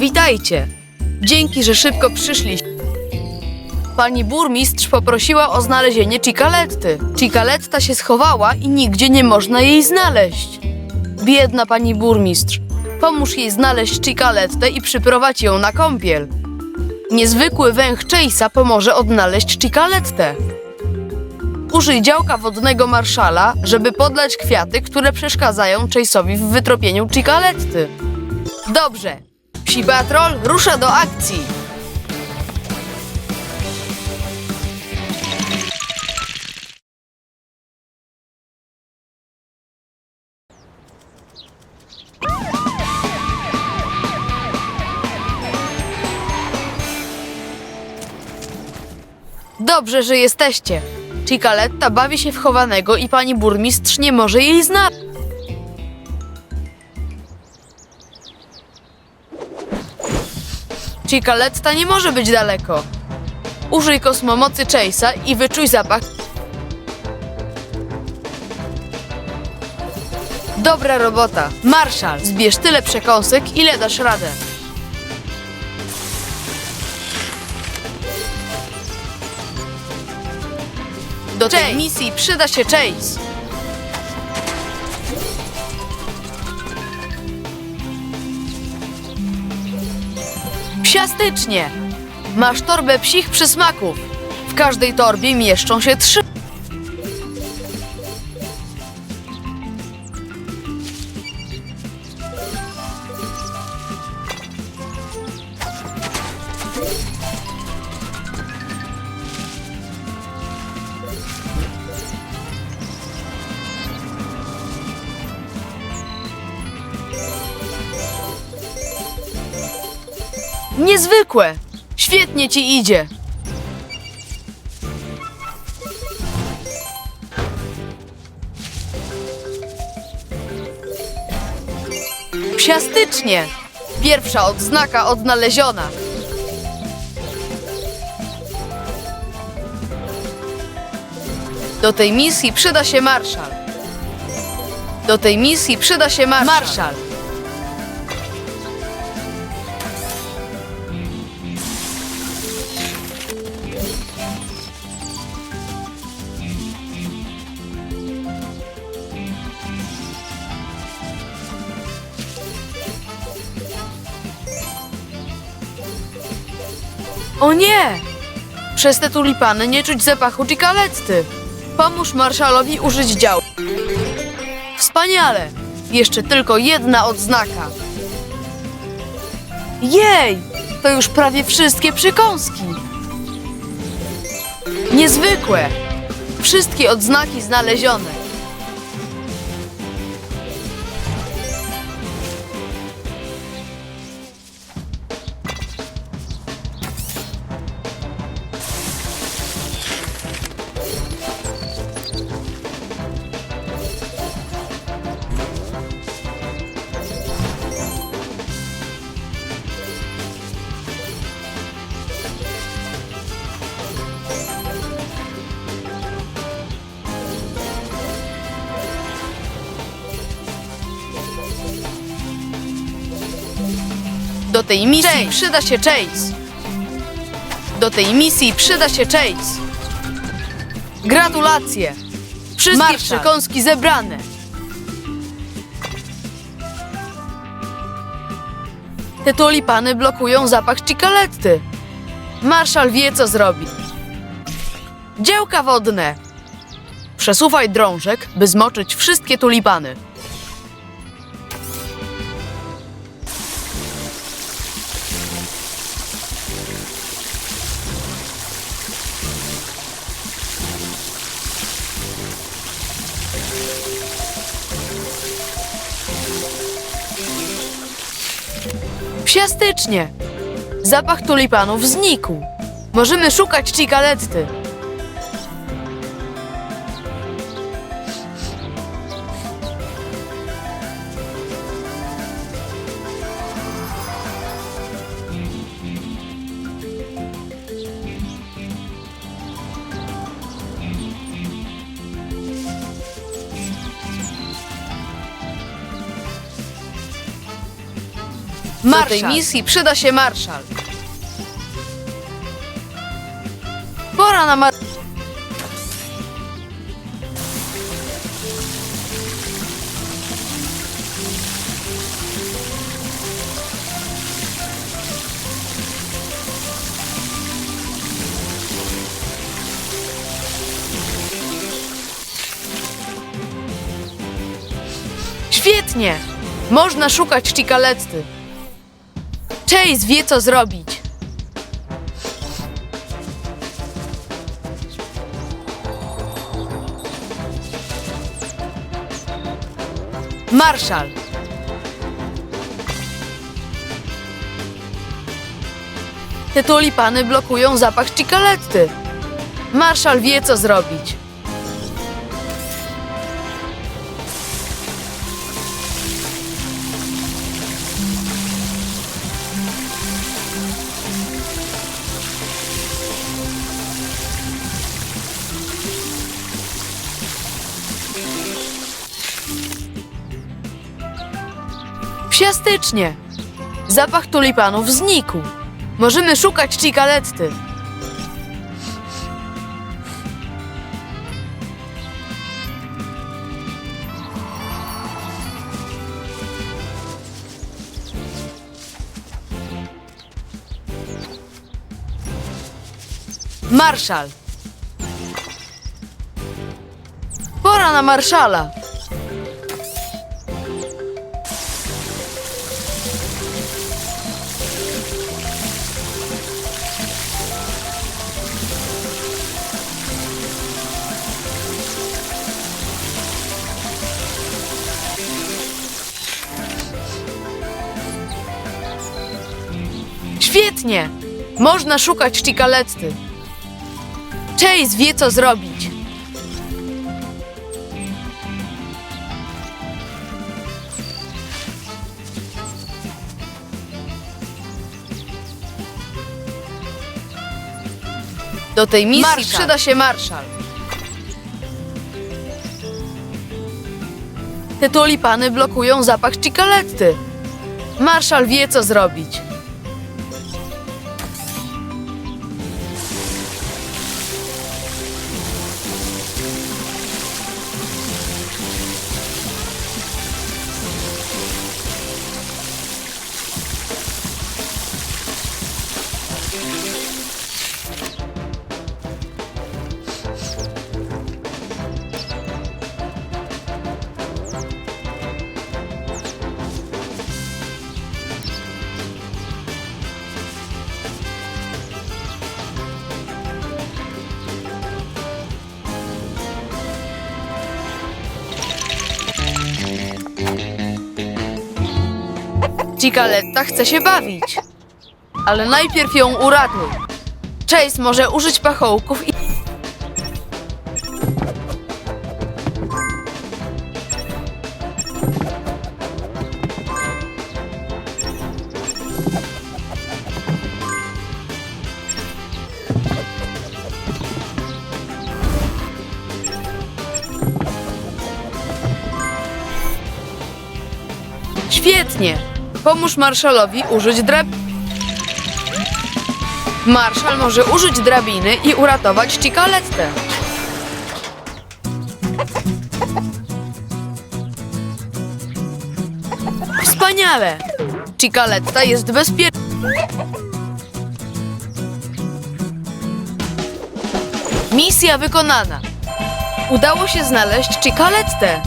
Witajcie. Dzięki, że szybko przyszliście. Pani burmistrz poprosiła o znalezienie Cicaletty. Cicaletta się schowała i nigdzie nie można jej znaleźć. Biedna pani burmistrz. Pomóż jej znaleźć Cicalettę i przyprowadź ją na kąpiel. Niezwykły węch Chase'a pomoże odnaleźć Cicalettę. Użyj działka wodnego marszala, żeby podlać kwiaty, które przeszkadzają Chase'owi w wytropieniu Cicaletty. Dobrze. Psi Patrol rusza do akcji. Dobrze, że jesteście. Cicaletta bawi się w chowanego i pani burmistrz nie może jej znaleźć. Cicaletta nie może być daleko. Użyj kosmomocy Chase'a i wyczuj zapach. Dobra robota. Marszal, zbierz tyle przekąsek, ile dasz radę. Do tej misji przyda się Chase. Psiastycznie! Masz torbę psich przysmaków. W każdej torbie mieszczą się trzy. Niezwykłe! Świetnie ci idzie! Psiastycznie! Pierwsza odznaka odnaleziona. Do tej misji przyda się marszal. Do tej misji przyda się marszal. marszal. O nie! Przez te tulipany nie czuć zapachu Cicaletty. Pomóż marszalowi użyć dział. Wspaniale! Jeszcze tylko jedna odznaka. Jej! To już prawie wszystkie przykąski. Niezwykłe! Wszystkie odznaki znalezione. Do tej misji przyda się Chase. Do tej misji przyda się Chase. Gratulacje! Wszystkie przekąski zebrane. Te tulipany blokują zapach Cicaletty. Marszal wie, co zrobi. Działka wodne. Przesuwaj drążek, by zmoczyć wszystkie tulipany. Psiastycznie! Zapach tulipanów znikł. Możemy szukać Cicaletty. Do tej misji przyda się marszal. Pora na mar... Świetnie! Można szukać Chikaletty. Chase wie, co zrobić. Marszal. Te tulipany blokują zapach Chikaletty. Marszal wie, co zrobić. Psiastycznie. Zapach tulipanów znikł. Możemy szukać Chikaletty. Marszal. Pora na marszala. Świetnie! Można szukać Chikaletty. Chase wie, co zrobić. Do tej misji Marszal. przyda się marszal. Te tulipany blokują zapach Chikaletty. Marszal wie, co zrobić. Cikaletta chce się bawić. Ale najpierw ją uratuj. Chase może użyć pachołków i... Świetnie! Pomóż marszalowi użyć drab... Marszal może użyć drabiny i uratować Cikaletę. Wspaniale! Cikaletta jest bezpieczna. Misja wykonana. Udało się znaleźć Cikaletę.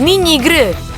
Mini gry.